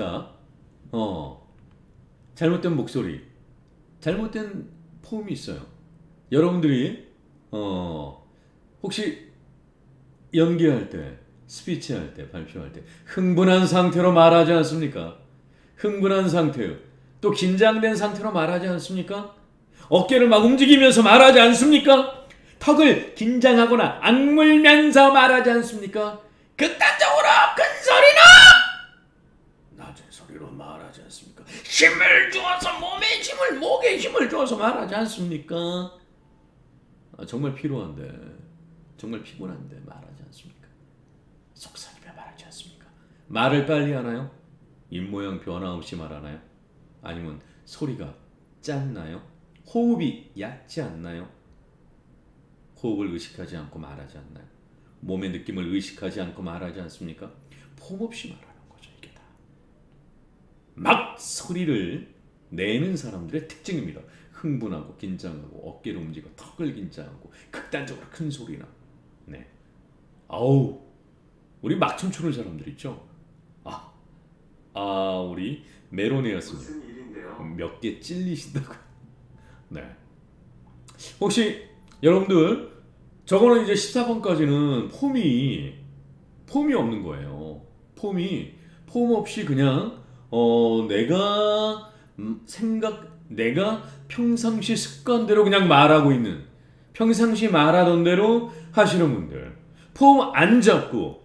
자, 어, 잘못된 목소리, 잘못된 폼이 있어요. 여러분들이 어, 혹시 연기할 때, 스피치 할 때, 발표할 때 흥분한 상태로 말하지 않습니까? 흥분한 상태, 또 긴장된 상태로 말하지 않습니까? 어깨를 막 움직이면서 말하지 않습니까? 턱을 긴장하거나 악물면서 말하지 않습니까? 극단적으로 큰 소리나 낮은 소리로 말하지 않습니까? 힘을 주어서 몸에 힘을 목에 힘을 주어서 말하지 않습니까? 아, 정말 필요한데 정말 피곤한데 말하지 않습니까? 속삭이며 말하지 않습니까? 말을 빨리 하나요? 입모양 변화 없이 말하나요? 아니면 소리가 짧나요? 호흡이 얕지 않나요? 호흡을 의식하지 않고 말하지 않나요? 몸의 느낌을 의식하지 않고 말하지 않습니까? 폼 없이 다. 막 소리를 내는 사람들의 특징입니다. 흥분하고 긴장하고 어깨를 움직이고 턱을 긴장하고 극단적으로 큰 소리나. 네. 아우. 우리 막 춤 추는 사람들 있죠? 아. 아, 우리 메로네였습니다. 몇 개 찔리신다고요. 네. 혹시 여러분들 저거는 이제 14번까지는 폼이 폼이 없는 거예요. 폼이 폼 없이 그냥 어 내가 음, 생각 내가 평상시 습관대로 그냥 말하고 있는 평상시 말하던 대로 하시는 분들 폼 안 잡고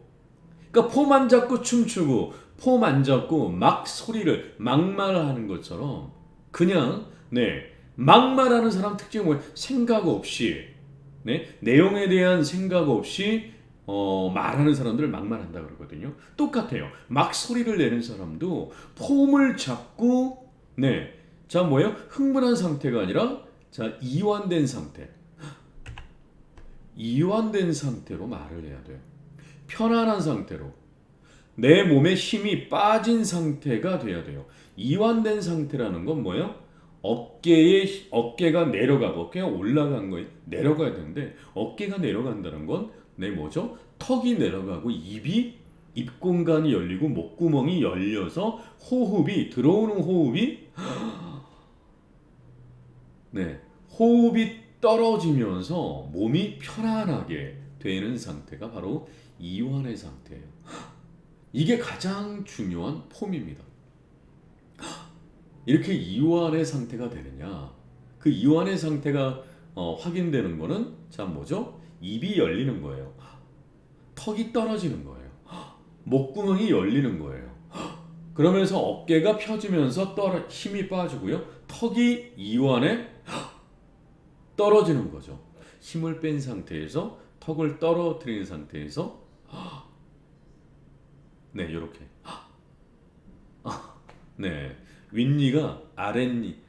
그러니까 폼 안 잡고 춤추고 폼 안 잡고 막 소리를 막말하는 것처럼 그냥 네 막말하는 사람 특징이 뭐예요? 생각 없이 네 내용에 대한 생각 없이 어, 말하는 사람들을 막말한다 그러거든요. 똑같아요. 막 소리를 내는 사람도 폼을 잡고 네. 자 뭐예요? 흥분한 상태가 아니라 자 이완된 상태. 이완된 상태로 말을 해야 돼요. 편안한 상태로 내 몸에 힘이 빠진 상태가 돼야 돼요. 이완된 상태라는 건 뭐예요? 어깨에 어깨가 내려가고 어깨가 올라간 거에 내려가야 되는데 어깨가 내려간다는 건 내 뭐죠? 턱이 내려가고 입이 입 공간이 열리고 목구멍이 열려서 호흡이 들어오는 호흡이 네 호흡이 떨어지면서 몸이 편안하게 되는 상태가 바로 이완의 상태예요. 이게 가장 중요한 폼입니다. 이렇게 이완의 상태가 되느냐? 그 이완의 상태가 어, 확인되는 거는 자 뭐죠? 입이 열리는 거예요. 턱이 떨어지는 거예요. 목구멍이 열리는 거예요. 그러면서 어깨가 펴지면서 떨어 힘이 빠지고요. 턱이 이완에 떨어지는 거죠. 힘을 뺀 상태에서 턱을 떨어뜨린 상태에서 네 이렇게 네 윗니가 아랫니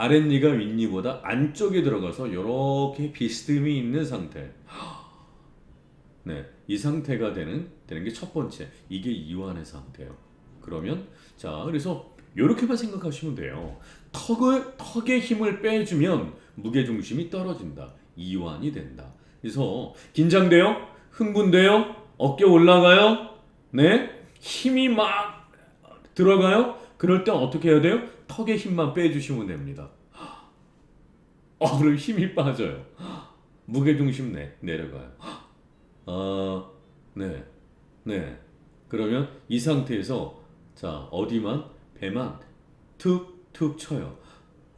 아랫니가 윗니보다 안쪽에 들어가서 이렇게 비스듬히 있는 상태. 네, 이 상태가 되는 되는 게 첫 번째. 이게 이완의 상태예요. 그러면 자, 그래서 이렇게만 생각하시면 돼요. 턱을 턱에 힘을 빼주면 무게 중심이 떨어진다. 이완이 된다. 그래서 긴장돼요? 흥분돼요? 어깨 올라가요? 네? 힘이 막 들어가요? 그럴 땐 어떻게 해야 돼요? 턱에 힘만 빼주시면 됩니다. 어, 그럼 힘이 빠져요. 무게 중심 내 내려가요. 아, 네, 네. 그러면 이 상태에서 자 어디만 배만 툭 툭 쳐요.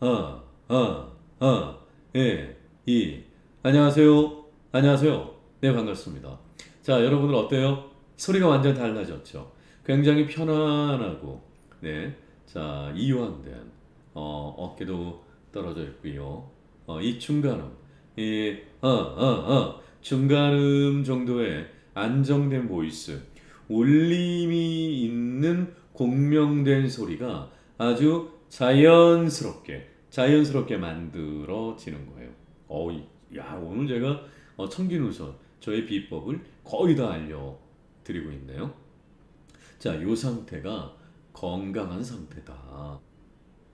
아, 아, 아, 예, 이. 안녕하세요. 안녕하세요. 네 반갑습니다. 자 여러분들 어때요? 소리가 완전 달라졌죠. 굉장히 편안하고 네, 자 이완된 어, 어깨도 떨어져 있고요. 어, 이 중간음, 이 어, 어, 어, 중간음 정도의 안정된 보이스, 울림이 있는 공명된 소리가 아주 자연스럽게 자연스럽게 만들어지는 거예요. 어, 이- 야 오늘 제가 어, 청기누설 저의 비법을 거의 다 알려드리고 있네요. 자, 이 상태가 건강한 상태다.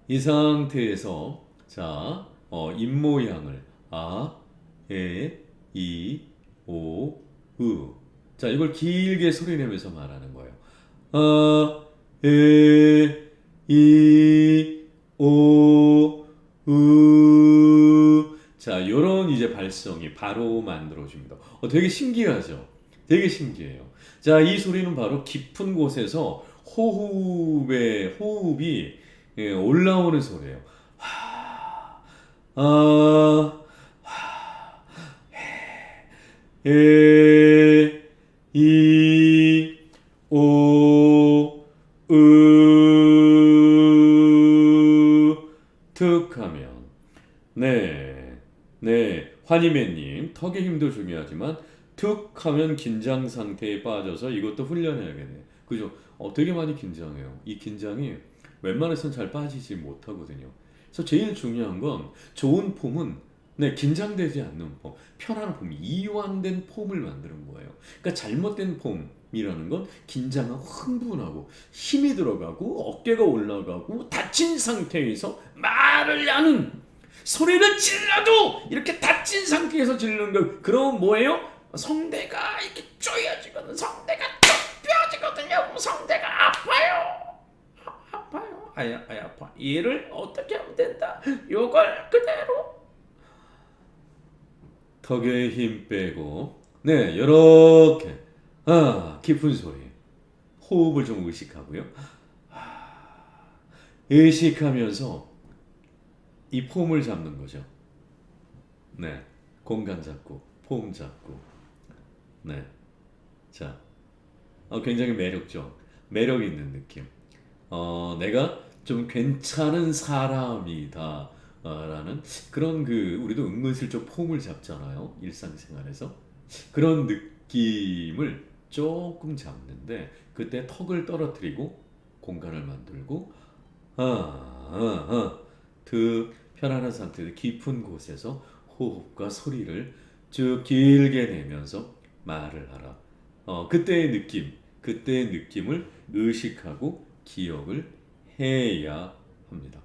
이 상태에서 자, 어, 입 모양을 아, 에, 이, 오, 으. 자, 이걸 길게 소리 내면서 말하는 거예요. 아, 에, 이, 오, 으. 자, 요런 이제 발성이 바로 만들어줍니다. 어, 되게 신기하죠? 되게 신기해요. 자, 이 소리는 바로 깊은 곳에서 호흡의, 호흡이 예, 올라오는 소리예요. 하, 아, 하, 에, 에, 이, 오, 으, 툭 하면, 네, 네, 환희매님, 턱의 힘도 중요하지만, 툭 하면 긴장 상태에 빠져서 이것도 훈련해야겠네. 그죠? 어, 되게 많이 긴장해요. 이 긴장이 웬만해선 잘 빠지지 못하거든요. 그래서 제일 중요한 건 좋은 폼은 네, 긴장되지 않는 폼, 편안한 폼, 이완된 폼을 만드는 거예요. 그러니까 잘못된 폼이라는 건 긴장하고 흥분하고 힘이 들어가고 어깨가 올라가고 다친 상태에서 말을 하는 소리를 질러도 이렇게 다친 상태에서 지르는 거 그럼 뭐예요? 성대가 이렇게 쪼여지거든 성대가 쭉 펴지거든요. 성대가 아파요. 아, 아파요. 아야 아야 아파. 얘를 어떻게 하면 된다. 요걸 그대로. 턱에 힘 빼고. 네 이렇게. 아 깊은 소리. 호흡을 좀 의식하고요. 아, 의식하면서 이 폼을 잡는 거죠. 네 공간 잡고 폼 잡고. 네 자, 어, 굉장히 매력적, 매력 있는 느낌. 어, 내가 좀 괜찮은 사람이다. 어, 라는 그런 그 우리도 은근슬쩍 폼을 잡잖아요 일상생활에서 그런 느낌을 조금 잡는데 그때 턱을 떨어뜨리고 공간을 만들고 아아아득 편안한 상태에서 깊은 곳에서 호흡과 소리를 쭉 길게 내면서 말을 하라. 어, 그때의 느낌, 그때의 느낌을 의식하고 기억을 해야 합니다.